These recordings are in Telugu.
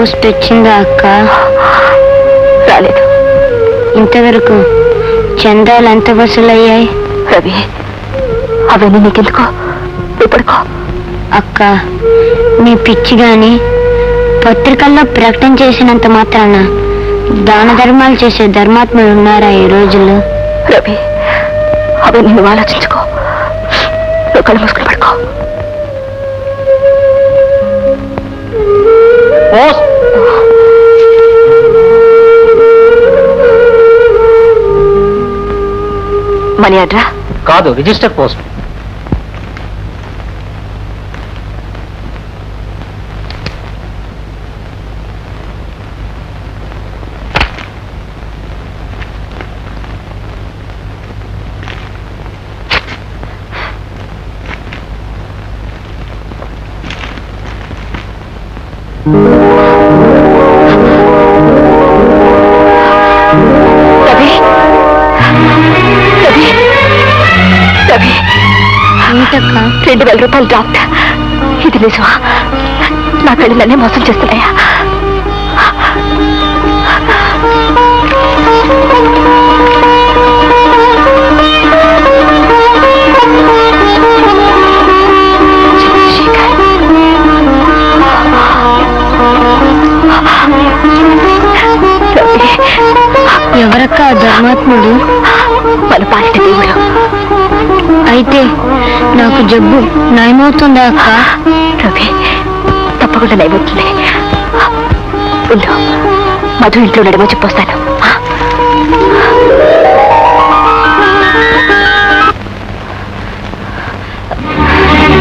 పోస్ట్ వచ్చిందా అక్క? రాలేదు. ఇంతవరకు చందాలు ఎంత వసూలయ్యాయి. రవి అవన్నీ నీకెందుకో? ఇప్పటికో అక్క నీ పిచ్చి గాని పత్రికల్లో ప్రకటన చేసినంత మాత్రాన దాన ధర్మాలు చేసే ధర్మాత్ములు ఉన్నారా ఈ రోజుల్లో? రవి అవన్నీ నువ్వు ఆలోచించుకో. నువ్వు కళ్ళు మూసుకుని పడుకో. పని అడ్రా? కాదు రిజిస్టర్ పోస్ట్. రెండు వేల రూపాయలు డ్రాఫ్ట్ ఇది నిజమా? నా కళ్ళనే మోసం చేస్తున్నాయా? ఎవరక్క ధర్మాత్ముడు? మన పాలిట దేవుడు. అయితే నాకు జబ్బు నయమవుతుందా అక్క? రవి తప్పకుండా నయమవుతుంది. ఉండు. మధు ఇంట్లో నడమో చెప్పొస్తాను.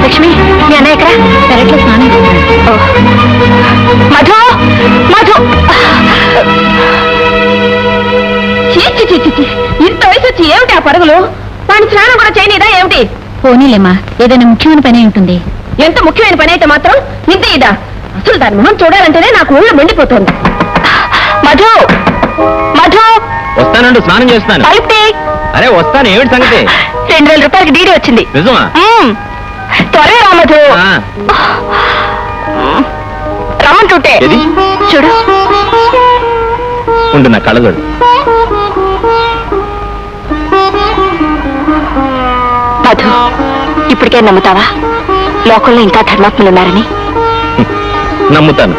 లక్ష్మి మీ అన్నయ్య ఎక్కడ? పెరట్లో స్నానం ఓ. మధు మధు. ఇంత వయసు వచ్చి ఏమిటి ఆ పరుగులు? వాడిని స్నానం కూడా చేయనీదా ఏమిటి? పోనీలేమ్మా ఏదైనా ముఖ్యమైన పని ఉంటుంది. ఎంత ముఖ్యమైన పని అయితే మాత్రం ఇంత ఇదా? అసలు దాని మొహం చూడాలంటేనే నాకు ఊళ్ళో మండిపోతుంది. మధు! మధు! వస్తానండు స్నానం చేస్తాను. అరే వస్తాను ఏమిటి సంగతి? రెండు వేల రూపాయలకి డీడీ వచ్చింది. నిజమా. త్వరగా రా మధు. ఆ, రమ్మంటుంటే. ఏది? చూడు. ఉండు నా కళ్ళజోడు. మధు ఇప్పటికే నమ్ముతావా? లోకంలో ఇంకా ధర్మాత్ములు ఉన్నారని నమ్ముతాను.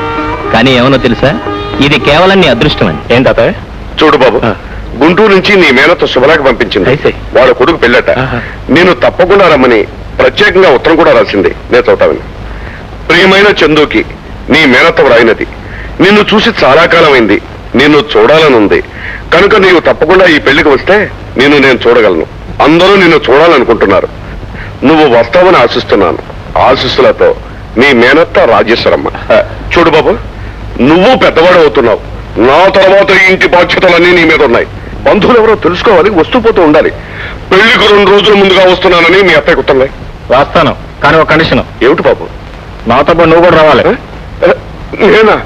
కానీ ఏమనో తెలుసా? ఇది కేవలం నీ అదృష్టం అని ఏం తాత? చూడు బాబు. గుంటూరు నుంచి నీ మేనత్త శుభలాకి పంపించింది. అయితే. వాళ్ళ కొడుకు పెళ్ళట. ఆహా. నేను తప్పకుండా రమ్మని ప్రత్యేకంగా ఉత్తరం కూడా రాసింది నేను చదువుతాను ప్రియమైన చందుకి నీ మేనత్త వ్రాయినది. నిన్ను చూసి చాలా కాలమైంది. నిన్ను చూడాలనుంది. కనుక నీవు తప్పకుండా ఈ పెళ్ళికి వస్తే నిన్ను నేను చూడగలను. అందరూ నిన్ను చూడాలనుకుంటున్నారు. నువ్వు వస్తావని ఆశిస్తున్నాను. ఆశిస్సులతో నీ మేనత్త రాజేశ్వరమ్మ. చూడు బాబు నువ్వు పెద్దవాడు అవుతున్నావు. నా తర్వాత ఇంటి బాధ్యతలన్నీ నీ మీద ఉన్నాయి. బంధువులు ఎవరో తెలుసుకోవాలి వస్తూ పోతూ ఉండాలి. పెళ్ళికి రెండు రోజుల ముందుగా వస్తున్నానని మీ అత్తయ్య గుర్తున్నాయి వస్తాను కానీ ఒక కండిషన్. ఏమిటి బాబు? నాతో పాటు నువ్వు కూడా రావాలి. నేనా?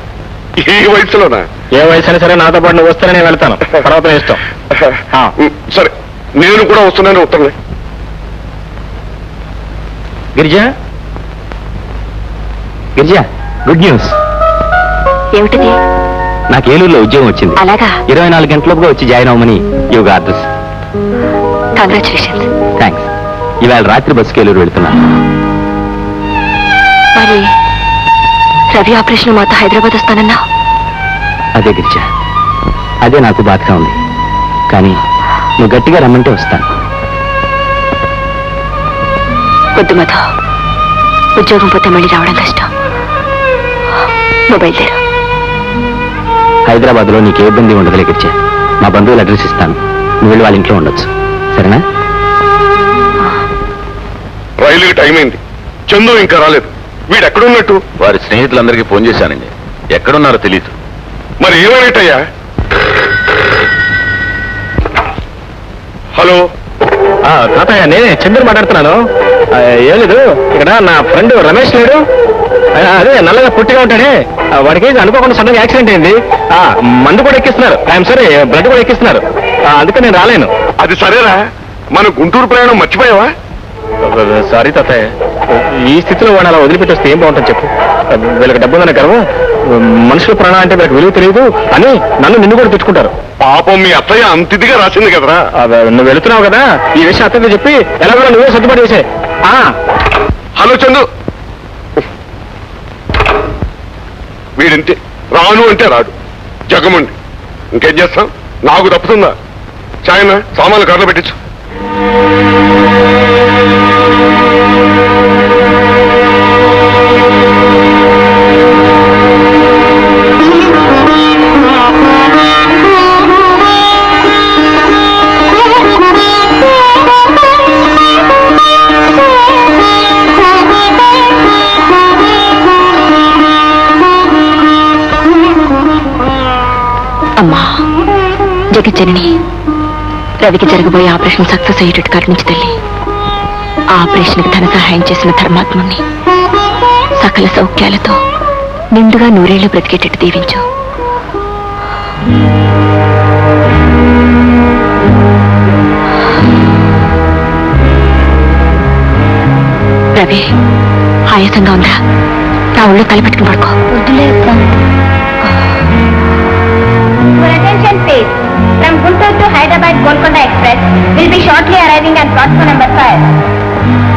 ఈ వయసులోనా? ఏ వయసు అయినా సరే నాతో పాటు నువ్వు వస్తేనే నేను వెళ్తాను. తర్వాత ఇష్టం. సరే. నేను కూడా వస్తున్నాను ఉత్తరం గిరిజ? గిరిజ గుడ్ న్యూస్ ఏమిటిది? నాకు ఏలూరులో ఉద్యోగం వచ్చింది. అలాగా? ఇరవై నాలుగు గంటలపుగా వచ్చి జాయిన్ అవ్వమని యువగా అడ్రస్ కంగ్రాచులేషన్స్ థ్యాంక్స్ ఇవాళ రాత్రి బస్సుకి ఏలూరు వెళ్తున్నాను. మరి రవి ఆపరేషన్ మాతో హైదరాబాద్ వస్తానన్నా అదే గిరిజ. అదే నాకు బాధగా ఉంది. కానీ నువ్వు గట్టిగా రమ్మంటే వస్తాను. వద్దు మధు ఉద్యోగం పోతే మళ్ళీ రావడం కష్టం. నువ్వు బయలుదేరు హైదరాబాద్లో నీకు ఏ ఇబ్బంది ఉండదులే గిరిజ. మా బంధువులు అడ్రస్ ఇస్తాను. నువ్వు వెళ్ళి వాళ్ళ ఇంట్లో ఉండొచ్చు. సరేనా? రైలుకి టైం అయింది. చందు ఇంకా రాలేదు. వీడు ఎక్కడున్నట్టు? వారి స్నేహితులందరికీ ఫోన్ చేశానండి. ఎక్కడున్నారో తెలియదు మరి ఏమైనట్టయ్యా? హలో. తాతయ్య నేనే చంద్రుని మాట్లాడుతున్నాను. ఏం లేదు ఇక్కడ నా ఫ్రెండ్ రమేష్ లేడు. అదే నల్లగా పుట్టిగా ఉంటాడే. వాడికి అనుకోకుండా సడన్ యాక్సిడెంట్ అయింది. ఆ, మందు కూడా ఎక్కిస్తున్నారు. ఐఎమ్ సారీ బ్లడ్ కూడా ఎక్కిస్తున్నారు. అందుకే నేను రాలేను. అది సరేరా. మన గుంటూరు ప్రయాణం మర్చిపోయావా? సారీ తాతయ్య. ఈ స్థితిలో వాడు అలా వదిలిపెట్టి వస్తే ఏం బాగుంటుంది చెప్పు. వీళ్ళకి డబ్బు ఉందనే గర్వం మనుషుల ప్రాణం అంటే వీళ్ళకి విలువ తెలియదు అని నన్ను నిన్ను కూడా తిట్టుకుంటారు పాపం మీ అత్తయ్య అంత ఇదిగా రాసింది కదరా? నువ్వు వెళుతున్నావు కదా ఈ విషయం అత్తతో చెప్పి ఎలాగో నువ్వే సర్దుబాటు చేసే. ఆ. హలో చందు. వీడింతే రాను అంటే రాడు. జగమండి. ఇంకేం చేస్తాం? నాకు తప్పుతుందా? చాయన సామాన్లు కర్ర పెట్టించు. అమ్మా. జగజ్జనని రవికి జరగబోయే ఆపరేషన్ సక్సెస్ అయ్యేటట్టు కరుణించి తల్లి. ఆ ఆపరేషన్కి ధన సహాయం చేసిన ధర్మాత్ముని సకల సౌఖ్యాలతో నిండుగా నూరేళ్ళు బ్రతికేటట్టు దీవించు. రవి ఆయాసంగా ఉందా నా ఒళ్ళు తలపెట్టుకుని పడుకో. వద్దులే అక్క For attention please. From Guntur to Hyderabad Golconda Express will be shortly arriving at platform number 5.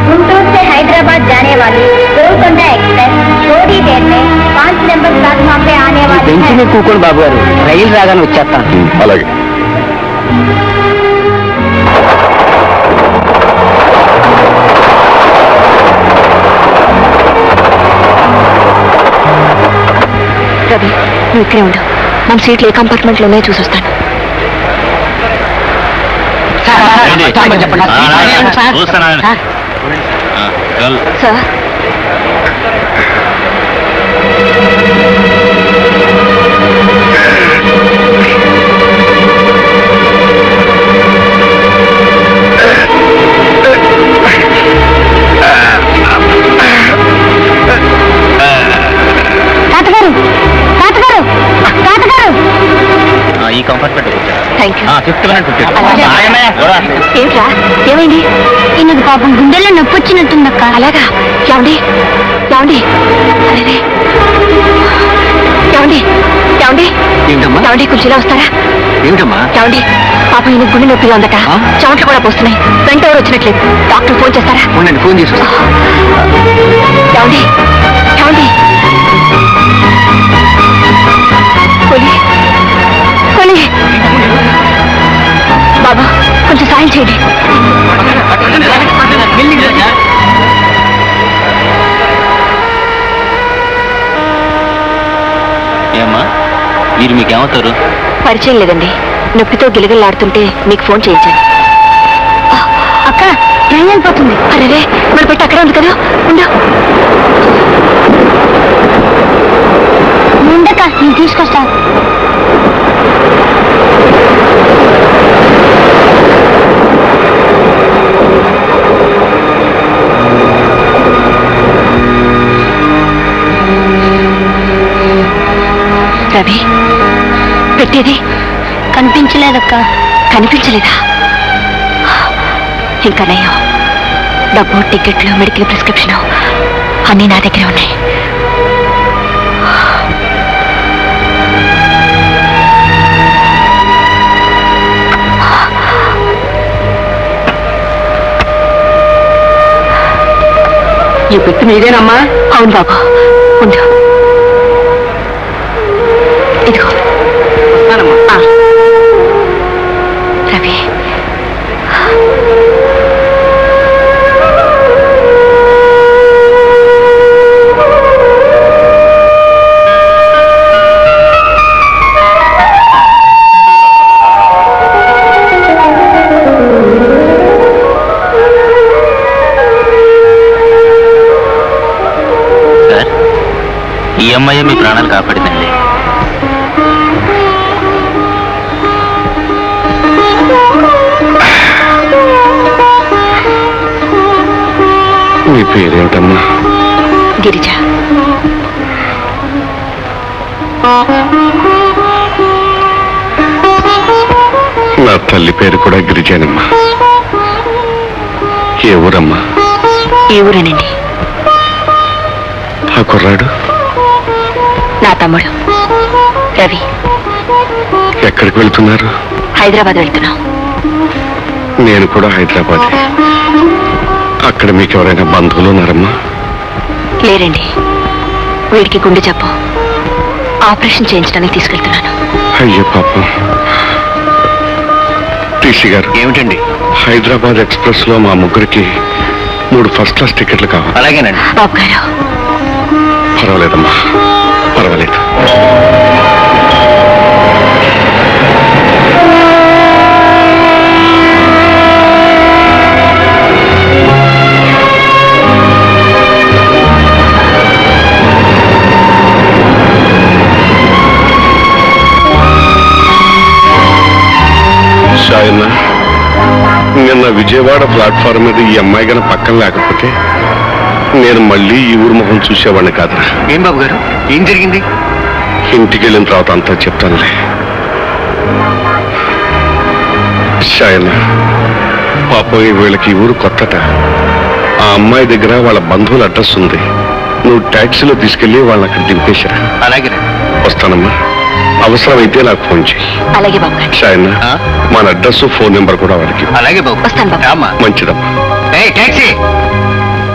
Guntur से हैदराबाद जाने वाली गोलकोंडा एक्सप्रेस थोड़ी देर में पाँच नंबर प्लेटफॉर्म पे आने वाली है కూకోండి బాబు గారు రైలు రాగానే వచ్చేస్తాను అలాగే రవి నువ్వు ఇక్కడే ఉండు మన సీట్లు ఏ కంపార్ట్మెంట్లోనే చూసొస్తాను. సార్. ఈ కంపార్ట్మెంట్ థ్యాంక్ యూ ఫిఫ్త్ ఏమైంది? ఈయనకు పాపం గుండెల్లో నొప్పి వచ్చినట్టుందక్క. అలాగా? ఏమండి? ఏమండి? అరేరే. ఏమండి? ఏమండి? ఏంటమ్మా? ఏమండి కొంచెం ఇలా వస్తారా? ఏమిటమ్మా? ఏమండి? పాపం ఈయన గుండె నొప్పిగా ఉందట? చెమటలు కూడా పోస్తున్నాయి. వెంట ఎవరు వచ్చినట్లేదు? డాక్టర్ ఫోన్ చేస్తారా? ఉండండి ఫోన్ చేసి ఏమండి? సాయం చేయండి. ఏమ్మా? మీరు మీకేమవుతారు? పరిచయం లేదండి. నొప్పితో గిలగిలాడుతుంటే మీకు ఫోన్ చేయించాను. అక్క ట్రైన్ వెళ్ళిపోతుంది అరే మన పెట్టి అక్కడే ఉంది కదా. ఉండు. ఉండక నేను తీసుకొస్తా రవి. పెట్టేది కనిపించలేదక్క. కనిపించలేదా? ఇంకా నయ్యో డబ్బు టికెట్లు మెడికల్ ప్రిస్క్రిప్షన్ అన్నీ నా దగ్గరే ఉన్నాయి. ఈ పెట్టి మీదేనమ్మా? అవును బాబు. ఉండు. ఈ అమ్మాయి మీ ప్రాణాలు కాపాడిందండి. పేరేమిటమ్మా? గిరిజ. నా తల్లి పేరు కూడా గిరిజానమ్మా. ఏ ఊరమ్మా? ఏ ఊరేనండి? ఆ కుర్రాడు? తమ్ముడు. రవి. ఎక్కడికి వెళ్తున్నారు? హైదరాబాద్ వెళ్తున్నాం. నేను కూడా హైదరాబాద్. అక్కడ మీకు ఎవరైనా బంధువులు ఉన్నారమ్మా? లేరండి. వీడికి గుండె జబ్బు. ఆపరేషన్ చేయించడానికి తీసుకెళ్తున్నాను. అయ్యో పాపం. టీసీ గారు ఏమిటండి? హైదరాబాద్ ఎక్స్ప్రెస్లో మా ముగ్గురికి మూడు ఫస్ట్ క్లాస్ టికెట్లు కావాలి. అలాగేనండి. బాబు గారు పర్వాలేదమ్మా. పర్వాలేదు. నిన్న విజయవాడ ప్లాట్ఫామ్ మీద ఈ అమ్మాయి గన పక్కన లేకపోతే నేను మళ్ళీ ఈ ఊరు మొహం చూసేవాడిని కాదురా. ఏం బాబు గారు? ఏం జరిగింది? ఇంటికి వెళ్ళిన తర్వాత అంతా చెప్తానులే. షాయన్న పాపం ఈ వీళ్ళకి ఈ ఊరు కొత్తట. ఆ అమ్మాయి దగ్గర వాళ్ళ బంధువుల అడ్రస్ ఉంది. నువ్వు ట్యాక్సీలో తీసుకెళ్ళి వాళ్ళని అక్కడ దింపేశారా? అలాగేనండి వస్తానమ్మా. అవసరమైతే నాకు ఫోన్ చేయి అలాగే బాబు గారు. షాయన్న ఆ? మన అడ్రస్ ఫోన్ నెంబర్ కూడా వాళ్ళకి. అలాగే బాబు. వస్తాను బాబు. రామ్మా. మంచిదమ్మా. ఏ టాక్సీ!